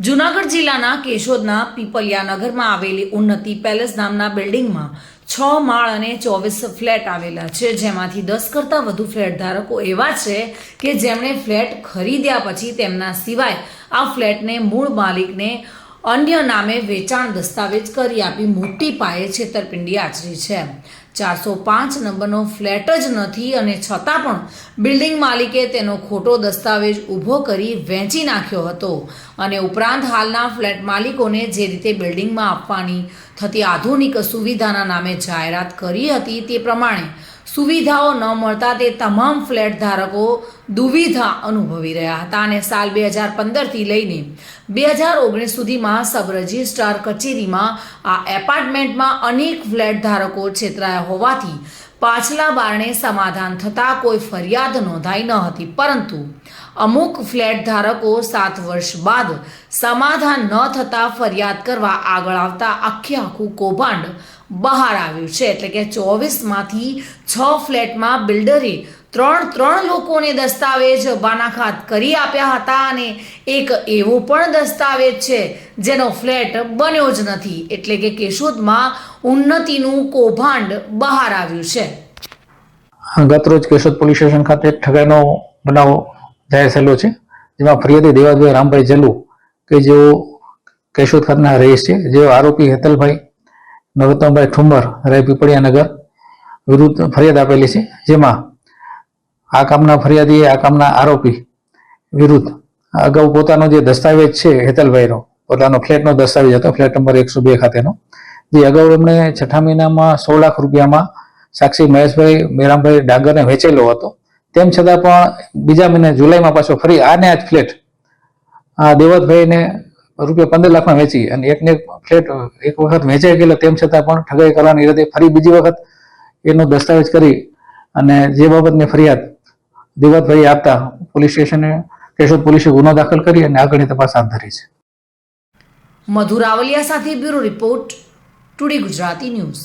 જૂનાગઢ જિલ્લાના કેશોદના પીપલિયા નગરમાં આવેલી ઉન્નતિ પેલેસ નામના બિલ્ડિંગમાં છ માળ અને ચોવીસ ફ્લેટ આવેલા છે. જેમાંથી દસ કરતાં વધુ ફ્લેટ ધારકો એવા છે કે જેમણે ફ્લેટ ખરીદ્યા પછી તેમના સિવાય આ ફ્લેટને મૂળ માલિકને અન્ય નામે વેચાણ દસ્તાવેજ કરી આપી મોટી પાયે છેતરપિંડી આચરી છે. ચારસો પાંચ નંબરનો ફ્લેટ જ નથી અને છતાં પણ બિલ્ડિંગ માલિકે તેનો ખોટો દસ્તાવેજ ઊભો કરી વેચી નાખ્યો હતો અને ઉપરાંત હાલના ફ્લેટ માલિકોને જે રીતે બિલ્ડિંગમાં આપવાની થતી આધુનિક સુવિધાના નામે જાહેરાત કરી હતી તે પ્રમાણે સુવિધાઓ ન મળતા તે તમામ ફ્લેટ ધારકો દુવિધા અનુભવી રહ્યા હતા અને સાલ બે હજાર પંદરથી લઈને બે હજાર ઓગણીસ સુધીમાં સબ રજિસ્ટ્રાર કચેરીમાં આ એપાર્ટમેન્ટમાં અનેક ફ્લેટ ધારકો છેતરાયા હોવાથી પાછલા બારણે સમાધાન થતાં કોઈ ફરિયાદ નોંધાઈ ન હતી. પરંતુ અમુક ફ્લેટ ધારકો સાત વર્ષ બાદ સમાધાન ન થતાં ફરિયાદ કરવા આગળ આવતા આખે આખું કૌભાંડ બહાર આવ્યું છે. એટલે કે ચોવીસમાંથી છ ફ્લેટમાં બિલ્ડરે ત્રણ ત્રણ લોકોને દસ્તાવેજ બાનાખાત કરી આપ્યા હતા અને એક એવો પણ દસ્તાવેજ છે જેનો ફ્લેટ બન્યો જ નથી. એટલે કે કેશોદમાં ઉન્નતિનું કૌભાંડ બહાર આવ્યું છે. ગતરોજ કેશોદ પોલીસ સ્ટેશન ખાતે એક ઠગાઈનો બનાવ જાહેર થયેલો છે, જેમાં ફરિયાદી દેવાભાઈ રામભાઈ જલ્લુ કે જેઓ કેશોદ ખાતેના રહીશ છે, જેઓ આરોપી હેતલભાઈ નરોત્તમભાઈ ઠુંબર રહે પીપળિયા નગર વિરુદ્ધ ફરિયાદ આપેલી છે, જેમાં આ કામના ફરિયાદીએ આ કામના આરોપી વિરુદ્ધ અગાઉ પોતાનો જે દસ્તાવેજ છે હેતલભાઈનો, પોતાનો ફ્લેટનો દસ્તાવેજ હતો, ફ્લેટ નંબર એકસો બે ખાતેનો, જે અગાઉ એમણે છઠ્ઠા મહિનામાં સો લાખ રૂપિયામાં સાક્ષી મહેશભાઈ મેરામભાઈ ડાંગરને વેચેલો હતો. તેમ છતાં પણ બીજા મહિને જુલાઈમાં પાછો ફરી આને આ જ ફ્લેટ, આ દેવતભાઈને રૂપિયા પંદર લાખમાં વેચી અને એકને એક ફ્લેટ એક વખત વેચાઈ ગયેલો, તેમ છતાં પણ ઠગાઈ કરવાની રીતે ફરી બીજી વખત એનો દસ્તાવેજ કરી અને જે બાબતની ફરિયાદ દેવતભાઈ આપતા પોલીસ સ્ટેશને કેશોદ પોલીસે ગુનો દાખલ કરી અને આગળની તપાસ હાથ ધરી છે. મધુરાવલિયા સાથે bureau report, today Gujarati news.